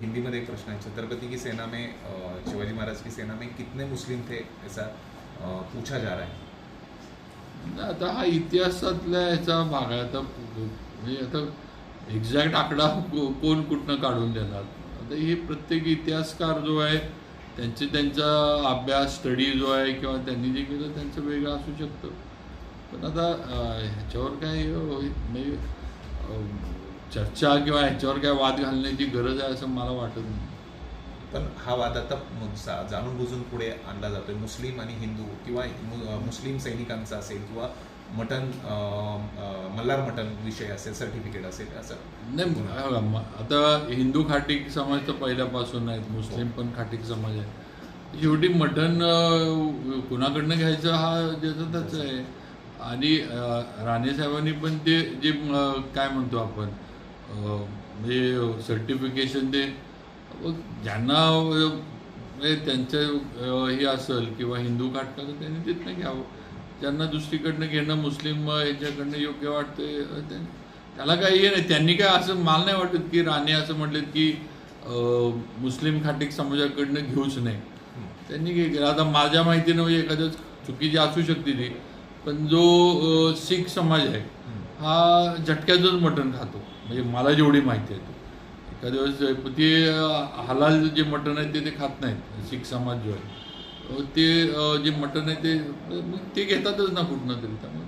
हिंदी में एक प्रश्न है छत्रपति की सेना में शिवाजी महाराज की सेना में कितने मुस्लिम थे ऐसा पूछा जा रहा है? आता हा इतिहासातल्या याचा भाग आहे. आता म्हणजे आता एक्झॅक्ट आकडा कोण कुठनं काढून देणार? आता हे प्रत्येक इतिहासकार जो आहे त्यांचे त्यांचा अभ्यास स्टडी जो आहे किंवा त्यांनी जे केलं त्यांचं वेगळं असू शकतं. पण आता ह्याच्यावर काय म्हणजे चर्चा किंवा ह्याच्यावर काय वाद घालण्याची गरज आहे असं मला वाटत नाही. पण हा वाद आता जाणून बुजून पुढे आणला जातोय. मुस्लिम आणि हिंदू किंवा मुस्लिम सैनिकांचा असेल किंवा मटन मल्हार मटन विषय असेल सर्टिफिकेट असेल असं. नाही हे आता हिंदू खाटीक समाज तर पहिल्यापासून आहेत. मुस्लिम पण खाटीक समाज आहे. शेवटी मटण अं, कुणाकडनं घ्यायचं हा ज्याचं त्याचं आहे. आणि अं, राणे साहेबांनी पण ते जे काय म्हणतो आपण म्हणजे सर्टिफिकेशन ते ज्यांना म्हणजे त्यांचं हे असेल किंवा हिंदू खाटका तर त्यांनी तिथनं घ्यावं ज्यांना दुसरीकडनं घेणं मुस्लिम यांच्याकडनं योग्य वाटतं अं, त्याला काही हे नाही. त्यांनी काय असं मला नाही वाटत की राणे असं म्हटलेत की मुस्लिम खाटीक समाजाकडनं घेऊच नाही. त्यांनी काय केलं आता माझ्या माहितीनं म्हणजे एखाद्या चुकीची असू शकते ती पण जो शीख समाज आहे हा झटक्याचंच मटण खातो. म्हणजे मला जेवढी माहिती आहे एखाद्या वेळेस ते हलाल जे मटण आहे ते ते खात नाहीत शीख समाज जो आहे. ते जे मटण आहे ते मग ते घेतातच ना कुठनं तरी. त्यामुळे